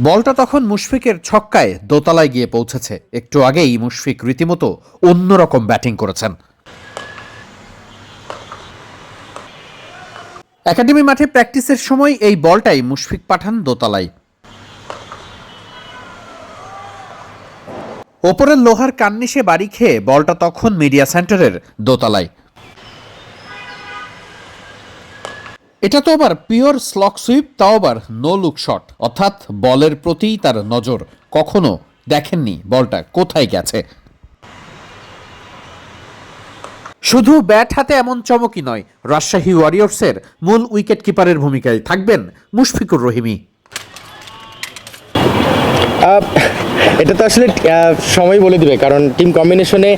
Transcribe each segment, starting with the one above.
বলটা তখন মুশফিকের ছক্কায় দোতলায় গিয়ে পৌঁছেছে। একটু আগেই মুশফিক রীতিমতো অন্যরকম ব্যাটিং করেছেন। একাডেমি মাঠে প্র্যাকটিসের সময় এই বলটাই মুশফিক পাঠান দোতলায়। ওপরের লোহার কান্নিসে বাড়ি খেয়ে বলটা তখন মিডিয়া সেন্টারের দোতলায়। এটা তো আবার পিওর স্লক সুইপ তাও আবার নো লুক শট অর্থাৎ বলের প্রতি তার নজর কখনো দেখেননি বলটা, কোথায় গেছে? শুধু ব্যাট হাতে এমন চমকই নয়, রাজশাহী ওয়ারিয়র্সের মূল উইকেট কিপারের ভূমিকায় থাকবেন মুশফিকুর রহিমি। এটা তো আসলে সময় বলে দিবে, কারণ টিম কম্বিনেশনে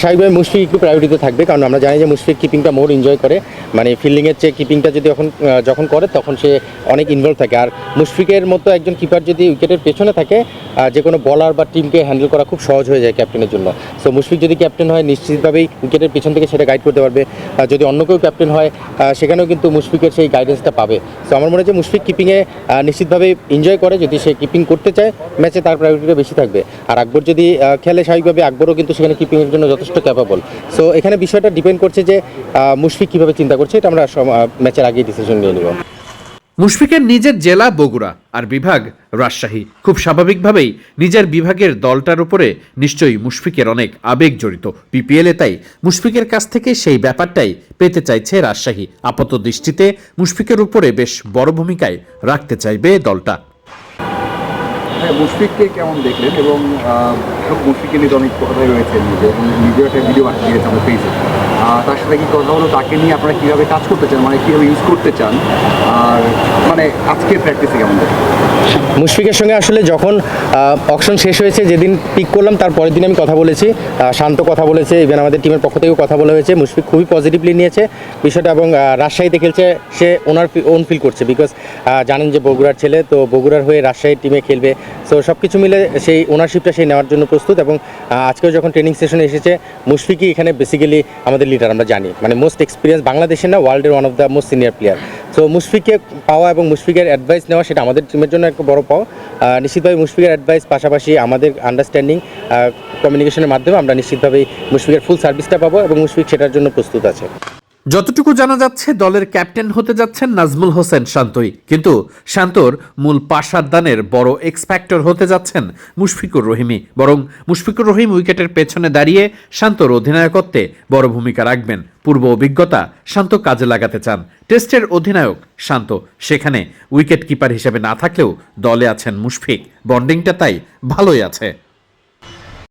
স্বাভাবিকভাবে মুশফিক একটু প্রায়োরিটিতে থাকবে, কারণ আমরা জানি যে মুশফিক কিপিংটা মোর এনজয় করে। মানে ফিল্ডিংয়ের চেয়ে কিপিংটা যদি যখন যখন করে, তখন সে অনেক ইনভলভ থাকে। আর মুশফিকের মতো একজন কিপার যদি উইকেটের পেছনে থাকে যে কোনো বলার বা টিমকে হ্যান্ডেল করা খুব সহজ হয়ে যায় ক্যাপ্টেনের জন্য। সো মুশফিক যদি ক্যাপ্টেন হয়, নিশ্চিতভাবেই উইকেটের পেছন থেকে সেটা গাইড করতে পারবে। যদি অন্য কেউ ক্যাপ্টেন হয় সেখানেও কিন্তু মুশফিকের সেই গাইডেন্সটা পাবে। সো আমার মনে হয় যে মুশফিক কিপিংয়ে নিশ্চিতভাবেই এনজয় করে, যদি সে কিপিং করতে চায় ম্যাচে তার প্রায়োরিটিটা বেশি থাকবে। আর আকবর যদি খেলে স্বাভাবিকভাবে আকবরও কিন্তু সেখানে কিপিংয়ের জন্য যথেষ্ট ক্যাপাবল সো এখানে বিষয়টা ডিপেন্ড করছে যে মুশফিক কীভাবে চিন্তা করছে, এটা আমরা ম্যাচের আগেই ডিসিশন নিয়ে নেব। মুশফিকের নিজের জেলা বগুড়া আর বিভাগ রাজশাহী। খুব স্বাভাবিকভাবেই নিজের বিভাগের দলটার উপরে নিশ্চয়ই মুশফিকের অনেক আবেগ জড়িত। পিপিএলে তাই মুশফিকের কাছ থেকে সেই ব্যাপারটাই পেতে চাইছে রাজশাহী। আপাত দৃষ্টিতে মুশফিকের উপরে বেশ বড় ভূমিকায় রাখতে চাইবে দলটা। হ্যাঁ মুশফিককে কেমন দেখলেন? এবং সব মুশফিককে নিয়ে অনেক কথাই রয়েছে নিজে নিজেও একটা ভিডিও বানিয়ে দিয়েছে আমাদের পেজে তার সাথে কি কথা হলো, তাকে নিয়ে আপনারা কীভাবে কাজ করতে চান মানে কীভাবে ইউজ করতে চান, আর মানে আজকের প্র্যাকটিসে কেমন মুশফিকের সঙ্গে আসলে যখন অকশন শেষ হয়েছে, যেদিন পিক করলাম, তার পরের দিন আমি কথা বলেছি। শান্ত কথা বলেছে ইভেন আমাদের টিমের পক্ষ থেকেও কথা বলা হয়েছে। মুশফিক খুবই পজিটিভলি নিয়েছে বিষয়টা, এবং রাজশাহীতে খেলছে সে ওনার ওন ফিল করছে বিকজ জানেন যে বগুড়ার ছেলে, তো বগুড়ার হয়ে রাজশাহীর টিমে খেলবে। সো সব কিছু মিলে সেই ওনারশিপটা সেই নেওয়ার জন্য প্রস্তুত এবং আজকেও যখন ট্রেনিং সেশনে এসেছে, মুশফিকই এখানে বেসিক্যালি আমাদের লিডার আমরা জানি। মানে মোস্ট এক্সপিরিয়েন্স বাংলাদেশের না ওয়ার্ল্ডের one of the most senior player so মুশফিককে পাওয়া এবং মুশফিকের অ্যাডভাইস নেওয়া, সেটা আমাদের টিমের জন্য একটা বড় পাওয়া। নিশ্চিতভাবে মুশফিকের অ্যাডভাইস পাশাপাশি আমাদের আন্ডারস্ট্যান্ডিং কমিউনিকেশনের মাধ্যমে আমরা নিশ্চিতভাবেই মুশফিকের ফুল সার্ভিসটা পাবো এবং মুশফিক সেটার জন্য প্রস্তুত আছে। যতটুকু জানা যাচ্ছে, দলের ক্যাপ্টেন হতে যাচ্ছেন নাজমুল হোসেন শান্তই। কিন্তু শান্তর মূল পাশাদানের বড় এক্সপ্যাক্টর হতে যাচ্ছেন মুশফিকুর রহিমি বরং মুশফিকুর রহিম উইকেটের পেছনে দাঁড়িয়ে শান্তর অধিনায়কত্বে বড় ভূমিকা রাখবেন। পূর্ব অভিজ্ঞতা, শান্ত কাজে লাগাতে চান। টেস্টের অধিনায়ক শান্ত। সেখানে উইকেট কিপার হিসেবে না থাকলেও দলে আছেন মুশফিক। বন্ডিংটা তাই ভালোই আছে।